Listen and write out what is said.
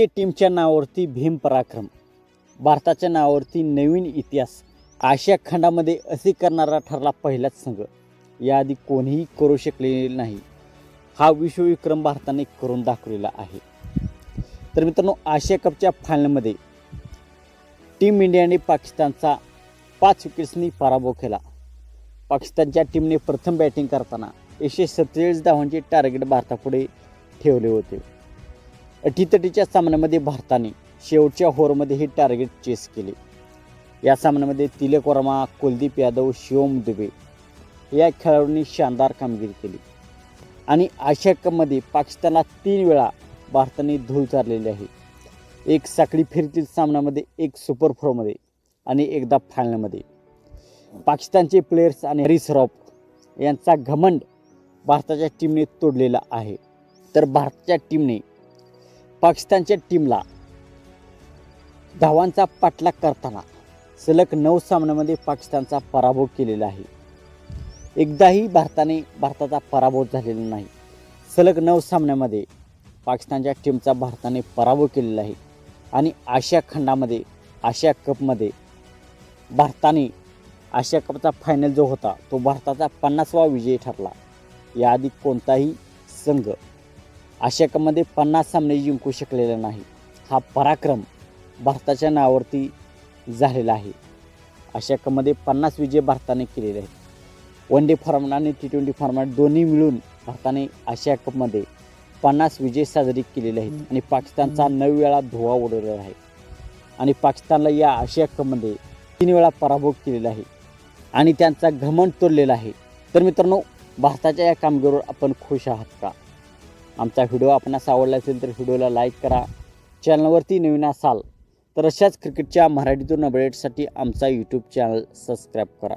भारतीय टीमच्या नावावरती भीम पराक्रम भारताच्या नावावरती नवीन इतिहास आशिया खंडामध्ये असे करणारा ठरला पहिलाच संघ. याआधी कोणीही करू शकलेले नाही. हा विश्वविक्रम भारताने करून दाखवलेला आहे. तर मित्रांनो आशिया कपच्या फायनलमध्ये टीम इंडियाने पाकिस्तानचा पाच विकेट्सनी पराभव केला. पाकिस्तानच्या टीमने प्रथम बॅटिंग करताना एकशे सत्तेचाळीस धावांचे टार्गेट भारतापुढे ठेवले होते. अटीतटीच्या सामन्यामध्ये भारताने शेवटच्या होरमध्ये हे टार्गेट चेस केले. या सामन्यामध्ये तिलक वर्मा कुलदीप यादव शिवम दुबे या खेळाडूंनी शानदार कामगिरी केली. आणि आशिया कपमध्ये पाकिस्तानला तीन वेळा भारताने धूळ चारलेली आहे. एक साखळी फेरीतील सामन्यामध्ये एक सुपर फोरमध्ये आणि एकदा फायनलमध्ये. पाकिस्तानचे प्लेयर्स आणि हरीस रॉफ यांचा घमंड भारताच्या टीमने तोडलेला आहे. तर भारताच्या टीमने पाकिस्तानच्या टीमला धावांचा पाठलाग करताना सलग नऊ सामन्यामध्ये पाकिस्तानचा पराभव केलेला आहे. एकदाही भारताने भारताचा पराभव झालेला नाही. सलग नऊ सामन्यामध्ये पाकिस्तानच्या टीमचा भारताने पराभव केलेला आहे. आणि आशिया खंडामध्ये आशिया कपमध्ये भारताने आशिया कपचा फायनल जो होता तो भारताचा पन्नासवा विजय ठरला. याआधी कोणताही संघ आशियाकपमध्ये पन्नास सामने जिंकू शकलेला नाही. हा पराक्रम भारताच्या नावावरती झालेला आहे. आशियाकपमध्ये पन्नास विजय भारताने केलेले आहेत. वन डे फॉर्मॅट आणि टी ट्वेंटी फॉर्मॅट दोन्ही मिळून भारताने आशिया कपमध्ये पन्नास विजय साजरी केलेले आहेत आणि पाकिस्तानचा नऊ वेळा धुवा उडवलेला आहे. आणि पाकिस्तानला या आशिया कपमध्ये तीन वेळा पराभव केलेला आहे. आणि त्यांचा घमंड तोडलेला आहे. तर मित्रांनो भारताच्या या कामगिरीवर आपण खुश आहात का? आमचा व्हिडिओ आपणास आवडला असेल तर व्हिडिओला लाईक करा. चॅनलवरती नवीन असाल तर अशाच क्रिकेटच्या मराठीतून अपडेटसाठी आमचा यूट्यूब चॅनल सबस्क्राईब करा.